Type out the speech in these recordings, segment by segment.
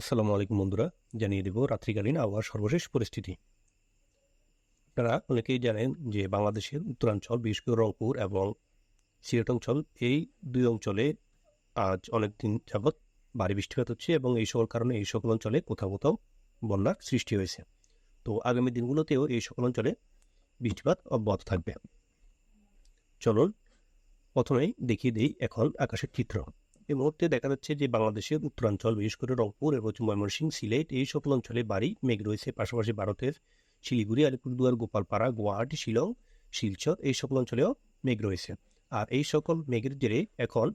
আসসালামু আলাইকুম বন্ধুরা, জানিয়ে দেব রাত্রিকালীন আবহাওয়ার সর্বশেষ পরিস্থিতি। আপনারা অনেকেই জানেন যে বাংলাদেশের উত্তরাঞ্চল, বিশেষ করে রংপুর এবং সিলেট অঞ্চল এই দুই অঞ্চলে আজ অনেক দিন যাবৎ ভারী বৃষ্টিপাত হচ্ছে এবং এই সকল কারণে এই সকল অঞ্চলে কোথাও কোথাও বন্যার সৃষ্টি হয়েছে। তো আগামী দিনগুলোতেও এই সকল অঞ্চলে বৃষ্টিপাত অব্যাহত থাকবে। চলুন, প্রথমেই দেখিয়ে দিই এখন আকাশের চিত্র। এই মুহূর্তে দেখা যাচ্ছে যে বাংলাদেশের উত্তরাঞ্চল, বিশেষ করে রংপুর এবং ময়মনসিংহ সিলেট এই সকল অঞ্চলে বাড়ি, মেঘ রয়েছে। পাশাপাশি ভারতের শিলিগুড়ি, আলিপুরদুয়ার, গোপালপাড়া, গুয়াহাটি, শিলং, শিলচর এই সকল অঞ্চলেও মেঘ রয়েছে। আর এই সকল মেঘের জেরে এখন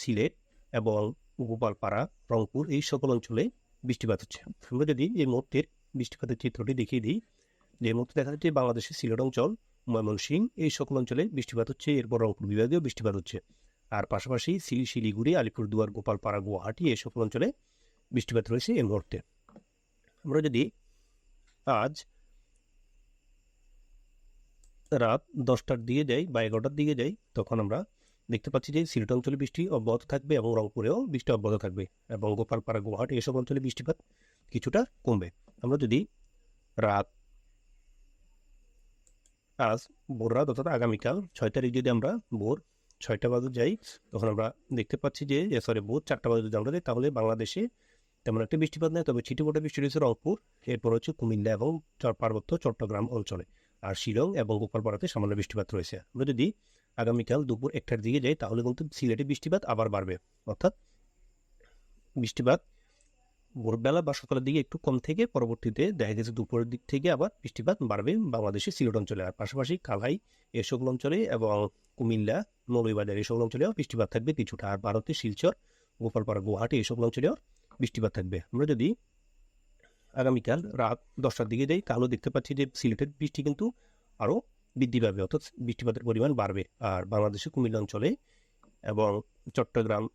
সিলেট এবং গোপালপাড়া, রংপুর এই সকল অঞ্চলে বৃষ্টিপাত হচ্ছে। আমরা যদি এই মুহূর্তের বৃষ্টিপাতের চিত্রটি দেখিয়ে দিই, যে মুহূর্তে দেখা যাচ্ছে বাংলাদেশের সিলেট অঞ্চল ময়মনসিংহ এই সকল অঞ্চলে বৃষ্টিপাত হচ্ছে। এরপর রংপুর বিভাগেও বৃষ্টিপাত হচ্ছে। আর পাশাপাশি শিল শিলিগুড়ি আলিপুরদুয়ার, গোপালপাড়া, গুয়াহাটি সকল অঞ্চলে বৃষ্টিপাত রয়েছে এই মুহূর্তে। আমরা যদি আজ রাত দশটার দিকে যাই বা এগারোটার দিকে যাই, তখন আমরা দেখতে পাচ্ছি যে সিলেট অঞ্চলে বৃষ্টি অব্যাহত থাকবে এবং রংপুরেও বৃষ্টি অব্যাহত থাকবে এবং গোপালপাড়া, গুয়াহাটি এসব অঞ্চলে বৃষ্টিপাত কিছুটা কমবে। আমরা যদি রাত আজ ভোর রাত অর্থাৎ আগামীকাল ছয় তারিখ যদি আমরা ভোর ছয়টা বাজে যাই, তখন আমরা দেখতে পাচ্ছি যে সরি বোধ চারটা বাজে যদি আমরা যাই, তাহলে বাংলাদেশে তেমন একটা বৃষ্টিপাত নেই, তবে ছিটিমোটা বৃষ্টি রয়েছে রংপুর, এরপর হচ্ছে কুমিল্লা এবং পার্বত্য চট্টগ্রাম অঞ্চলে, আর শিলং এবং গোপালপাড়াতে সামান্য বৃষ্টিপাত রয়েছে। আমরা যদি আগামীকাল দুপুর একটার দিকে যাই, তাহলে কিন্তু সিলেটে বৃষ্টিপাত আবার বাড়বে, অর্থাৎ বৃষ্টিপাত ভোরবেলা বা সকালের দিকে একটু কম থেকে পরবর্তীতে দেখা গেছে দুপুরের দিক থেকে আবার বৃষ্টিপাত বাড়বে বাংলাদেশের সিলেট অঞ্চলে। আর পাশাপাশি কালাই এ সকল অঞ্চলে এবং কুমিল্লা, মৌলভীবাজার এই সকল অঞ্চলেও বৃষ্টিপাত থাকবে কিছুটা। আর ভারতের শিলচর, গোপালপাড়া, গুয়াহাটি সকল অঞ্চলেও বৃষ্টিপাত থাকবে। আমরা যদি আগামীকাল রাত দশটার দিকে যাই তাহলে দেখতে পাচ্ছি যে সিলেটের বৃষ্টি কিন্তু আরও বৃদ্ধি পাবে, অর্থাৎ বৃষ্টিপাতের পরিমাণ বাড়বে। আর বাংলাদেশের কুমিল্লা অঞ্চলে এবং চট্টগ্রাম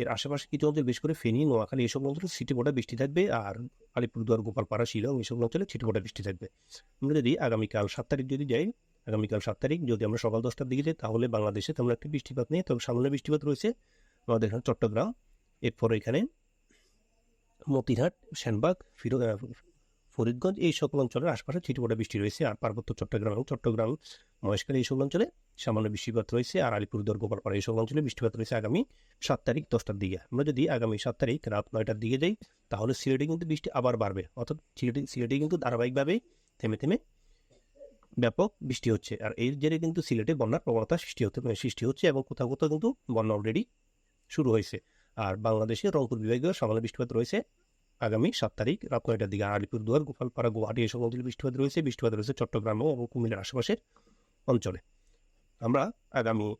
এর আশেপাশে কিছু অঞ্চল বেশ করে ফেনী, নোয়াখালী এসব অঞ্চলে ছিটেফোঁটা বৃষ্টি থাকবে আর আলিপুরদুয়ার, গোপালপাড়া, শিলং এসব অঞ্চলে ছিটে ছিটেফোঁটা বৃষ্টি থাকবে। আমরা যদি আগামীকাল সাত তারিখ যদি যাই, আগামীকাল সাত তারিখ যদি আমরা সকাল দশটার দিকে যাই, তাহলে বাংলাদেশে তেমন একটা বৃষ্টিপাত নেই, তবে সামান্য বৃষ্টিপাত রয়েছে আমাদের এখানে চট্টগ্রাম, এরপর এখানে মতিহাট শ্যানবাগ ফিরো ফরিদগঞ্জ, এই সকল অঞ্চলের আশপাশে ছিটফোটা বৃষ্টি রয়েছে, আর পার্বত্য চট্টগ্রাম এবং চট্টগ্রাম মহেশখালী এই সকল অঞ্চলে সামান্য বৃষ্টিপাত রয়েছে আর আলিপুরদুয়ার গোপালপাড়া এই সকল অঞ্চলে বৃষ্টিপাত রয়েছে আগামী সাত তারিখ দশটার দিকে। আমরা যদি আগামী সাত তারিখ রাত নয়টার দিকে যাই, তাহলে সিলেটে কিন্তু বৃষ্টি আবার বাড়বে। অর্থাৎ সিলেটে সিলেটে কিন্তু ধারাবাহিকভাবে থেমে থেমে ব্যাপক বৃষ্টি হচ্ছে। আর এর জেরে কিন্তু সিলেটে বন্যার প্রবণতা সৃষ্টি হতে, সৃষ্টি হচ্ছে এবং কোথাও কোথাও কিন্তু বন্যা অলরেডি শুরু হয়েছে। আর বাংলাদেশের রংপুর বিভাগেও সামান্য বৃষ্টিপাত রয়েছে আগামী সাত তারিখ রাত নয়টার দিকে। আলিপুরদুয়ার, গোপালপাড়া, গুয়াহাটি এসব অঞ্চলে বৃষ্টিপাত রয়েছে। বৃষ্টিপাত রয়েছে চট্টগ্রাম এবং কুমিল্লার আশেপাশের অঞ্চলে। আমরা আগামী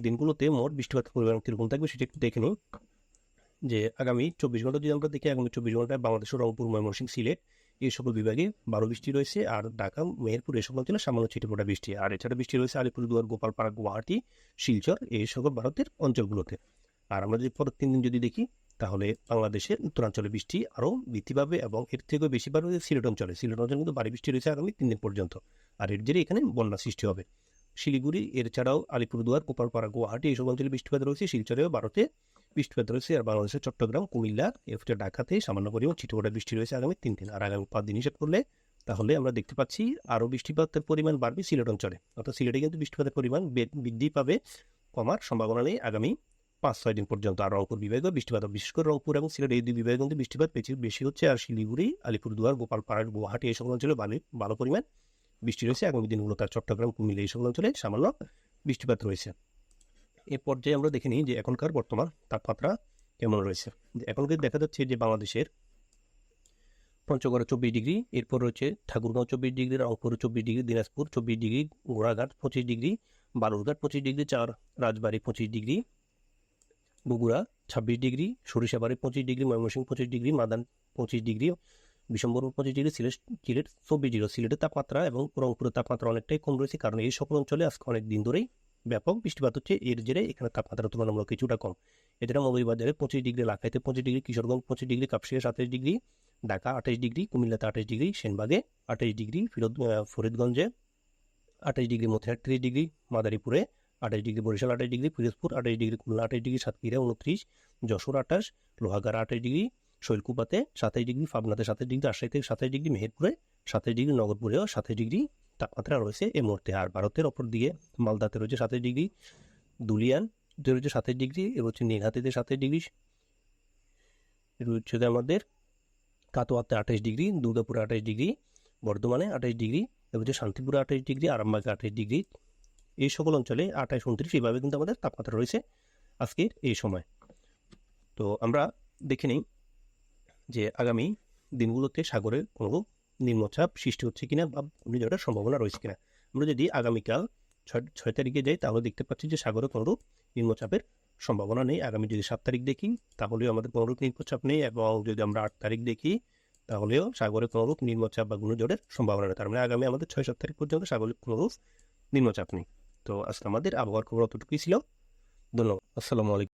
দিনগুলোতে মোট বৃষ্টিপাতের পরিমাণ কীরকম থাকবে সেটা একটু দেখে নিই। যে আগামী চব্বিশ ঘণ্টা যদি আমরা দেখি, আগামী চব্বিশ ঘন্টায় বাংলাদেশের রংপুর ময়মনসিংহ সিলেট এই সকল বিভাগে বারো বৃষ্টি রয়েছে আর ঢাকা, মেহেরপুর এসব অঞ্চলে সামান্য ছিটেফোঁটা বৃষ্টি। আর এছাড়া বৃষ্টি রয়েছে আলিপুরদুয়ার, গোপালপাড়া, গুয়াহাটি, শিলচর এই সকল ভারতের অঞ্চলগুলোতে। আর আমরা যদি পরের তিন দিন যদি দেখি তাহলে বাংলাদেশের উত্তরাঞ্চলে বৃষ্টি আরও বৃদ্ধি পাবে এবং এর থেকেও বেশি রয়েছে সিলেট অঞ্চলে সিলেট অঞ্চলে কিন্তু ভারী বৃষ্টি রয়েছে আগামী তিন দিন পর্যন্ত। আর এর জেরে এখানে বন্যা সৃষ্টি হবে। শিলিগুড়ি, এর ছাড়াও আলিপুরদুয়ার গোপালপাড়া গুয়াহাটি এইসব অঞ্চলে বৃষ্টিপাত রয়েছে। শিলচরেও ভারতে বৃষ্টিপাত রয়েছে আর বাংলাদেশের চট্টগ্রাম, কুমিল্লা এরপরে ঢাকাতে সামান্য পরিমাণ ছিটফোটা বৃষ্টি রয়েছে আগামী তিন দিন। আর আগামী পাঁচ দিন হিসেব করলে তাহলে আমরা দেখতে পাচ্ছি আরও বৃষ্টিপাতের পরিমাণ বাড়বে সিলেট অঞ্চলে। অর্থাৎ সিলেটে কিন্তু বৃষ্টিপাতের পরিমাণ বৃদ্ধি পাবে কমার সম্ভাবনা নেই আগামী পাঁচ ছয় দিন পর্যন্ত আর রংপুর বিভাগেও বৃষ্টিপাত বিশেষ করে রংপুর এবং সিলেট এই দুই বিভাগে কিন্তু বৃষ্টিপাত বেশি বেশি হচ্ছে। আর শিলিগুড়ি, আলিপুরদুয়ার গোপালপাড়া গুয়াহাটি এই সকল অঞ্চলে ভালো ভালো পরিমাণ বৃষ্টি রয়েছে। আগামী দিনগুলো তার চট্টগ্রাম, কুমিল্লা এই সকল অঞ্চলে সামান্য বৃষ্টিপাত রয়েছে। এ পর্যায়ে আমরা দেখে নিই যে এখনকার বর্তমান তাপমাত্রা কেমন রয়েছে। এখনকার দেখা যাচ্ছে যে বাংলাদেশের পঞ্চগড়ে চব্বিশ ডিগ্রি, এরপর রয়েছে ঠাকুরগাঁও চব্বিশ ডিগ্রি, রংপুর চব্বিশ ডিগ্রি, দিনাজপুর চব্বিশ ডিগ্রি, গোড়াঘাট পঁচিশ ডিগ্রি, বালুরঘাট পঁচিশ ডিগ্রি, চার রাজবাড়ি পঁচিশ ডিগ্রি বগুড়া, ছাব্বিশ ডিগ্রি, সরিষাবাড়ি পঁচিশ ডিগ্রি, ময়মনসিংহ পঁচিশ ডিগ্রি, মাদান পঁচিশ ডিগ্রি, বিশম্বরপুর পঁচিশ ডিগ্রি, সিলেট সিলেট চব্বিশ ডিগ্রি। সিলেটের তাপমাত্রা এবং রংপুরের তাপমাত্রা অনেকটাই কম রয়েছে কারণ এই সকল অঞ্চলে আজকে অনেক দিন ধরেই ব্যাপক বৃষ্টিপাত হচ্ছে। এর জেরে এখানে তাপমাত্রা তুলনামূলক কিছুটা কম। এছাড়া মৌলভীবাজারে পঁচিশ ডিগ্রি, লাখাইতে পঁচিশ ডিগ্রি, কিশোরগঞ্জ পঁচিশ ডিগ্রি, কাপসিয়া সাতাশ ডিগ্রি, ঢাকা আঠাশ ডিগ্রি, কুমিল্লাতে আঠাশ ডিগ্রি, সেনবাগে আঠাশ ডিগ্রি, ফিরোজ ফরিদগঞ্জে আঠাশ ডিগ্রি মতিহাট ত্রিশ ডিগ্রি, মাদারীপুরে আঠাশ ডিগ্রি বরিশাল আঠাশ ডিগ্রি পিরোজপুর আঠাশ ডিগ্রি খুলনা আঠাশ ডিগ্রি, সাতক্ষীরা উনত্রিশ, যশোর আঠাশ, লোহাগাড়া আঠাশ ডিগ্রি, শৈলকুপাতে সাতাশ ডিগ্রি, পাবনাতে সাতাশ ডিগ্রি রাজশাহী থেকে সাতাশ ডিগ্রি, মেহেরপুরে সাতাশ ডিগ্রি, নগরপুরেও সাতাশ ডিগ্রি তাপমাত্রা রয়েছে এই মুহূর্তে। আর ভারতের অপর দিকে মালদাতে রয়েছে সাতাশ ডিগ্রি দুলিয়ান রয়েছে সাতাশ ডিগ্রি এবং হচ্ছে নীলহাতিতে সাতাশ ডিগ্রি, রয়েছে আমাদের কাটোয়াতে আঠাশ ডিগ্রি, দুর্গাপুরে আঠাশ ডিগ্রি, বর্ধমানে আঠাশ ডিগ্রি এবং হচ্ছে শান্তিপুরে আঠাশ ডিগ্রি, আরামবাগে আঠাশ ডিগ্রি এই সকল অঞ্চলে আঠাশ, উনত্রিশ এইভাবে কিন্তু আমাদের তাপমাত্রা রয়েছে আজকের এই সময়। তো আমরা দেখে নিই যে আগামী দিনগুলোতে সাগরে কোনো নিম্নচাপ সৃষ্টি হচ্ছে কিনা বা ঘূর্ণিঝড়ের সম্ভাবনা রয়েছে কিনা। আমরা যদি আগামীকাল ছয় ছয় তারিখে যাই, তাহলে দেখতে পাচ্ছি যে সাগরে কোনোরূপ নিম্নচাপের সম্ভাবনা নেই। আগামী যদি সাত তারিখ দেখি, তাহলেও আমাদের কোনোরূপ নিম্নচাপ নেই এবং যদি আমরা আট তারিখ দেখি, তাহলেও সাগরে কোনোরূপ নিম্নচাপ বা ঘূর্ণিঝড়ের সম্ভাবনা নেই। তার মানে আগামী আমাদের ছয়, সাত তারিখ পর্যন্ত সাগরে কোনোরূপ নিম্নচাপ নেই। তো আজকে আমাদের আবহাওয়ার খবর অতটুকুই ছিল। ধন্যবাদ। আসসালামু আলাইকুম।